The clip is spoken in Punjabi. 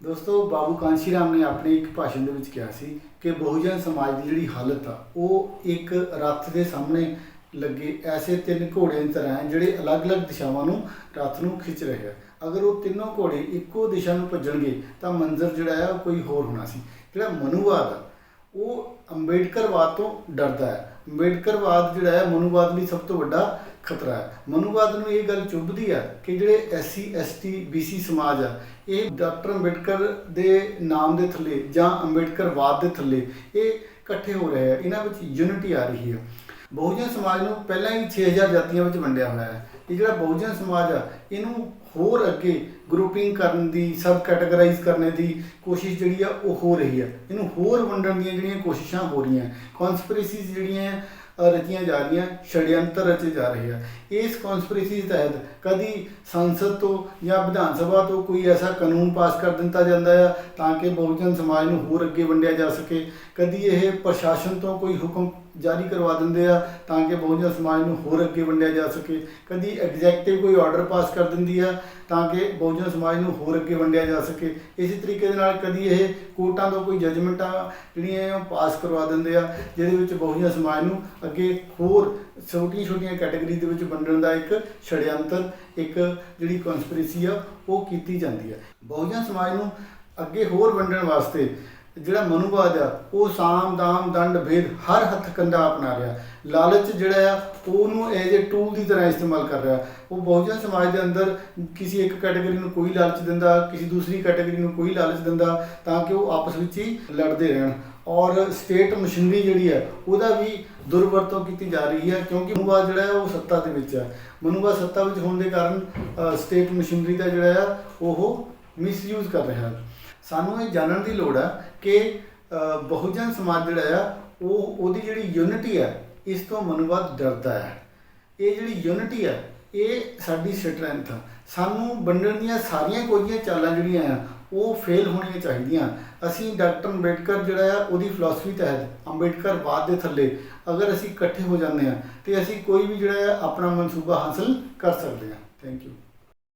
ਦੋਸਤੋ, ਬਾਬੂ ਕਾਂਸ਼ੀ ਰਾਮ ਨੇ ਆਪਣੇ ਇੱਕ ਭਾਸ਼ਣ ਦੇ ਵਿੱਚ ਕਿਹਾ ਸੀ ਕਿ ਬਹੁਜਨ ਸਮਾਜ ਦੀ ਜਿਹੜੀ ਹਾਲਤ ਆ, ਉਹ ਇੱਕ ਰੱਥ ਦੇ ਸਾਹਮਣੇ ਲੱਗੇ ਐਸੇ ਤਿੰਨ ਘੋੜਿਆਂ ਦੀ ਤਰ੍ਹਾਂ ਹੈ ਜਿਹੜੇ ਅਲੱਗ-ਅਲੱਗ ਦਿਸ਼ਾਵਾਂ ਨੂੰ ਰੱਥ ਨੂੰ ਖਿੱਚ ਰਹੇ ਆ। ਅਗਰ ਉਹ ਤਿੰਨੋਂ ਘੋੜੇ ਇੱਕੋ ਦਿਸ਼ਾ ਨੂੰ ਭੱਜਣਗੇ, ਤਾਂ ਮੰਜ਼ਰ ਜਿਹੜਾ ਹੈ ਉਹ ਕੋਈ ਹੋਰ ਹੋਣਾ ਸੀ। ਜਿਹੜਾ ਮਨੂਵਾਦ ਆ, ਉਹ ਅੰਬੇਡਕਰਵਾਦ ਤੋਂ ਡਰਦਾ ਹੈ। ਅੰਬੇਡਕਰਵਾਦ ਜਿਹੜਾ ਹੈ, ਮਨੂਵਾਦ ਲਈ ਸਭ ਤੋਂ ਵੱਡਾ ਖਤਰਾ ਹੈ। ਮਨੂਵਾਦ ਨੂੰ ਇਹ ਗੱਲ ਚੁੱਭਦੀ ਆ ਕਿ ਜਿਹੜੇ ਐਸਸੀ, ਐਸਟੀ, ਬੀਸੀ ਸਮਾਜ ਆ, ਇਹ ਡਾਕਟਰ ਅੰਬੇਡਕਰ ਦੇ ਨਾਮ ਦੇ ਥੱਲੇ ਜਾਂ ਅੰਬੇਡਕਰਵਾਦ ਦੇ ਥੱਲੇ ਇਹ ਇਕੱਠੇ ਹੋ ਰਹੇ ਆ। ਇਹਨਾਂ ਵਿੱਚ ਯੂਨਿਟੀ ਆ ਰਹੀ ਹੈ ਬਹੁਜਨ ਸਮਾਜ ਨੂੰ ਪਹਿਲਾਂ ਹੀ 6000 ਜਾਤੀਆਂ ਵਿੱਚ ਵੰਡਿਆ ਹੋਇਆ ਹੈ। ਇਹ ਜਿਹੜਾ ਬਹੁਜਨ ਸਮਾਜ ਆ, ਇਹਨੂੰ ਹੋਰ ਅੱਗੇ ਗਰੁੱਪਿੰਗ ਕਰਨ ਦੀ ਸਬ ਕੈਟਾਗਰਾਈਜ਼ ਕਰਨ ਦੀ ਕੋਸ਼ਿਸ਼ ਜਿਹੜੀ ਆ, ਉਹ ਹੋ ਰਹੀ ਹੈ ਇਹਨੂੰ ਹੋਰ ਵੰਡਣ ਦੀਆਂ ਜਿਹੜੀਆਂ ਕੋਸ਼ਿਸ਼ਾਂ ਹੋ ਰਹੀਆਂ। ਕਨਸਪੀਰੇਸੀਜ਼ ਜਿਹੜੀਆਂ ਰਚੀਆਂ ਜਾ ਰਹੀਆਂ ਛੜਯੰਤਰ ਰਚੇ ਜਾ ਰਹੇ ਆ। ਇਸ ਕਨਸਪੀਰੇਸੀ ਤਹਿਤ ਕਦੀ ਸੰਸਦ ਤੋਂ ਜਾਂ ਵਿਧਾਨ ਸਭਾ ਤੋਂ ਕੋਈ ਐਸਾ ਕਾਨੂੰਨ ਪਾਸ ਕਰ ਦਿੱਤਾ ਜਾਂਦਾ ਆ ਤਾਂ ਕਿ ਬਹੁਜਨ ਸਮਾਜ ਨੂੰ ਹੋਰ ਅੱਗੇ ਵੰਡਿਆ ਜਾ ਸਕੇ। ਕਦੀ ਇਹ ਪ੍ਰਸ਼ਾਸਨ ਤੋਂ ਕੋਈ ਹੁਕਮ ਜਾਰੀ ਕਰਵਾ ਦਿੰਦੇ ਆ ਤਾਂ ਕਿ ਬਹੁਜਨ ਸਮਾਜ ਨੂੰ ਹੋਰ ਅੱਗੇ ਵੰਡਿਆ ਜਾ ਸਕੇ। ਕਦੀ ਐਗਜ਼ੈਕਟਿਵ ਕੋਈ ਆਰਡਰ ਪਾਸ ਕਰ ਦਿੰਦੀ ਆ ਤਾਂ ਕਿ ਬਹੁਜਨ ਸਮਾਜ ਨੂੰ ਹੋਰ ਅੱਗੇ ਵੰਡਿਆ ਜਾ ਸਕੇ। ਇਸੇ ਤਰੀਕੇ ਦੇ ਨਾਲ ਕਦੀ ਇਹ ਕੋਰਟਾਂ ਤੋਂ ਕੋਈ ਜਜਮੈਂਟਾਂ ਜਿਹੜੀਆਂ ਉਹ ਪਾਸ ਕਰਵਾ ਦਿੰਦੇ ਆ, ਜਿਹਦੇ ਵਿੱਚ ਬਹੁਜਨ ਸਮਾਜ ਨੂੰ ਅੱਗੇ ਹੋਰ ਛੋਟੀਆਂ ਛੋਟੀਆਂ ਕੈਟਾਗਰੀ ਦੇ ਵਿੱਚ ਵੰਡਣ ਦਾ ਇੱਕ ਛੜਯੰਤਰ, ਇੱਕ ਜਿਹੜੀ ਕਨਸਪੀਰੇਸੀ ਆ, ਉਹ ਕੀਤੀ ਜਾਂਦੀ ਹੈ ਬਹੁਜਨ ਸਮਾਜ ਨੂੰ ਅੱਗੇ ਹੋਰ ਵੰਡਣ ਵਾਸਤੇ ਜਿਹੜਾ ਮਨੂਵਾਦ ਆ, ਉਹ ਸਾਮ, ਦਾਮ, ਦੰਡ, ਭੇਦ ਹਰ ਹੱਥ ਕੰਡਾ ਅਪਣਾ ਰਿਹਾ। ਲਾਲਚ ਜਿਹੜਾ ਆ, ਉਹਨੂੰ ਐਜ਼ ਅ ਟੂਲ ਦੀ ਤਰ੍ਹਾਂ ਇਸਤੇਮਾਲ ਕਰ ਰਿਹਾ। ਉਹ ਬਹੁਜਨ ਸਮਾਜ ਦੇ ਅੰਦਰ ਕਿਸੇ ਇੱਕ ਕੈਟਾਗਰੀ ਨੂੰ ਕੋਈ ਲਾਲਚ ਦਿੰਦਾ, ਕਿਸੇ ਦੂਸਰੀ ਕੈਟਾਗਰੀ ਨੂੰ ਕੋਈ ਲਾਲਚ ਦਿੰਦਾ, ਤਾਂ ਕਿ ਉਹ ਆਪਸ ਵਿੱਚ ਹੀ ਲੜਦੇ ਰਹਿਣ। ਔਰ ਸਟੇਟ ਮਸ਼ੀਨਰੀ ਜਿਹੜੀ ਹੈ ਉਹਦਾ ਵੀ ਦੁਰਵਰਤੋਂ ਕੀਤੀ ਜਾ ਰਹੀ ਹੈ ਕਿਉਂਕਿ ਮਨੂਵਾਦ ਜਿਹੜਾ ਹੈ ਉਹ ਸੱਤਾ ਦੇ ਵਿੱਚ ਹੈ ਮਨੂਵਾਦ ਸੱਤਾ ਵਿੱਚ ਹੋਣ ਦੇ ਕਾਰਨ ਸਟੇਟ ਮਸ਼ੀਨਰੀ ਦਾ ਜਿਹੜਾ ਆ, ਉਹ ਮਿਸਯੂਜ਼ ਕਰ ਰਿਹਾ। ਹੈ ਸਾਨੂੰ ਇਹ ਜਾਣਨ ਦੀ ਲੋੜ ਹੈ ਕਿ ਬਹੁਜਨ ਸਮਾਜ ਜਿਹੜਾ ਆ, ਉਹ, ਉਹਦੀ ਜਿਹੜੀ ਯੂਨਿਟੀ ਹੈ, ਇਸ ਤੋਂ ਮਨੂਵਾਦ ਡਰਦਾ ਹੈ। ਇਹ ਜਿਹੜੀ ਯੂਨਿਟੀ ਹੈ, ਇਹ ਸਾਡੀ ਸਟਰੈਂਥ ਆ। ਸਾਨੂੰ ਵੰਡਣ ਦੀਆਂ ਸਾਰੀਆਂ ਕੋਈਆਂ ਚਾਲਾਂ ਜਿਹੜੀਆਂ ਆ, ਉਹ ਫੇਲ ਹੋਣੀਆਂ ਚਾਹੀਦੀਆਂ। ਅਸੀਂ ਡਾਕਟਰ ਅੰਬੇਡਕਰ ਜਿਹੜਾ ਆ, ਉਹਦੀ ਫਿਲਾਸਫੀ ਤਹਿਤ ਅੰਬੇਡਕਰਵਾਦ ਦੇ ਥੱਲੇ ਅਗਰ ਅਸੀਂ ਇਕੱਠੇ ਹੋ ਜਾਂਦੇ ਆ, ਤੇ ਅਸੀਂ ਕੋਈ ਵੀ ਜਿਹੜਾ ਆ, ਆਪਣਾ ਮਨਸੂਬਾ ਹਾਸਲ ਕਰ ਸਕਦੇ ਆ। Thank you